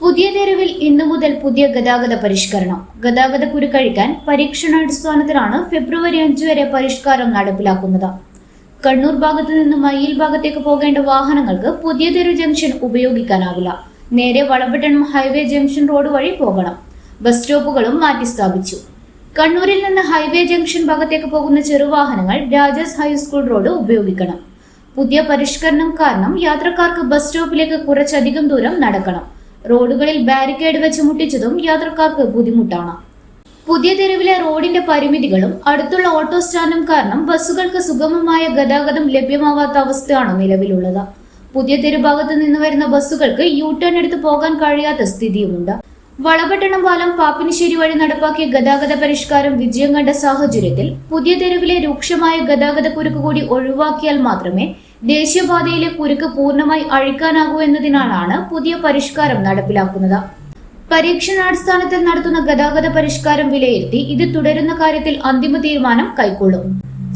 പുതിയ തെരുവിൽ ഇന്നു മുതൽ പുതിയ ഗതാഗത പരിഷ്കരണം. ഗതാഗത കുരുക്കഴിക്കാൻ പരീക്ഷണാടിസ്ഥാനത്തിലാണ് ഫെബ്രുവരി അഞ്ചു വരെ പരിഷ്കാരം നടപ്പിലാക്കുന്നത്. കണ്ണൂർ ഭാഗത്തു നിന്ന് മയിൽ ഭാഗത്തേക്ക് പോകേണ്ട വാഹനങ്ങൾക്ക് പുതിയ തെരു ജംഗ്ഷൻ ഉപയോഗിക്കാനാവില്ല. നേരെ വളപട്ടണം ഹൈവേ ജംഗ്ഷൻ റോഡ് വഴി പോകണം. ബസ് സ്റ്റോപ്പുകളും മാറ്റി സ്ഥാപിച്ചു. കണ്ണൂരിൽ നിന്ന് ഹൈവേ ജംഗ്ഷൻ ഭാഗത്തേക്ക് പോകുന്ന ചെറുവാഹനങ്ങൾ രാജാസ് ഹൈസ്കൂൾ റോഡ് ഉപയോഗിക്കണം. പുതിയ പരിഷ്കരണം കാരണം യാത്രക്കാർക്ക് ബസ് സ്റ്റോപ്പിലേക്ക് കുറച്ചധികം ദൂരം നടക്കണം. റോഡുകളിൽ ബാരിക്കേഡ് വെച്ച് മുട്ടിച്ചതും യാത്രക്കാർക്ക് ബുദ്ധിമുട്ടാണ്. പുതിയ തെരുവിലെ റോഡിന്റെ പരിമിതികളും അടുത്തുള്ള ഓട്ടോ സ്റ്റാൻഡും കാരണം ബസ്സുകൾക്ക് സുഗമമായ ഗതാഗതം ലഭ്യമാവാത്ത അവസ്ഥയാണ് നിലവിലുള്ളത്. പുതിയ തെരുഭാഗത്ത് നിന്ന് വരുന്ന ബസ്സുകൾക്ക് യു ടേൺ എടുത്ത് പോകാൻ കഴിയാത്ത സ്ഥിതിയുമുണ്ട്. വളപട്ടണം പാലം പാപ്പിനിശ്ശേരി വഴി നടപ്പാക്കിയ ഗതാഗത പരിഷ്കാരം വിജയം കണ്ട സാഹചര്യത്തിൽ പുതിയ തെരുവിലെ രൂക്ഷമായ ഗതാഗത കുരുക്ക് കൂടി ഒഴിവാക്കിയാൽ മാത്രമേ ദേശീയപാതയിലെ കുരുക്ക് പൂർണമായി അഴിക്കാനാകൂ എന്നതിനാലാണ് പുതിയ പരിഷ്കാരം നടപ്പിലാക്കുന്നത്. പരീക്ഷണാടിസ്ഥാനത്തിൽ നടത്തുന്ന ഗതാഗത പരിഷ്കാരം വിലയിരുത്തി ഇത് തുടരുന്ന കാര്യത്തിൽ അന്തിമ തീരുമാനം കൈക്കൊള്ളും.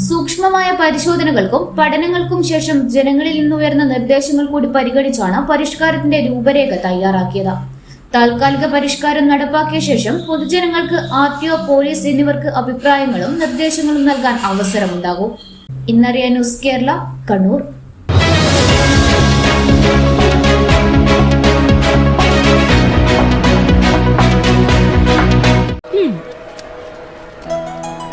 സൂക്ഷ്മമായ പരിശോധനകൾക്കും പഠനങ്ങൾക്കും ശേഷം ജനങ്ങളിൽ നിന്നുയർന്ന നിർദ്ദേശങ്ങൾ കൂടി പരിഗണിച്ചാണ് പരിഷ്കാരത്തിന്റെ രൂപരേഖ തയ്യാറാക്കിയത്. താൽക്കാലിക പരിഷ്കാരം നടപ്പാക്കിയ ശേഷം പൊതുജനങ്ങൾക്ക് ആർ പോലീസ് എന്നിവർക്ക് അഭിപ്രായങ്ങളും നിർദ്ദേശങ്ങളും നൽകാൻ അവസരമുണ്ടാകും. ഇന്നറിയ ന്യൂസ് കേരള കണ്ണൂർ.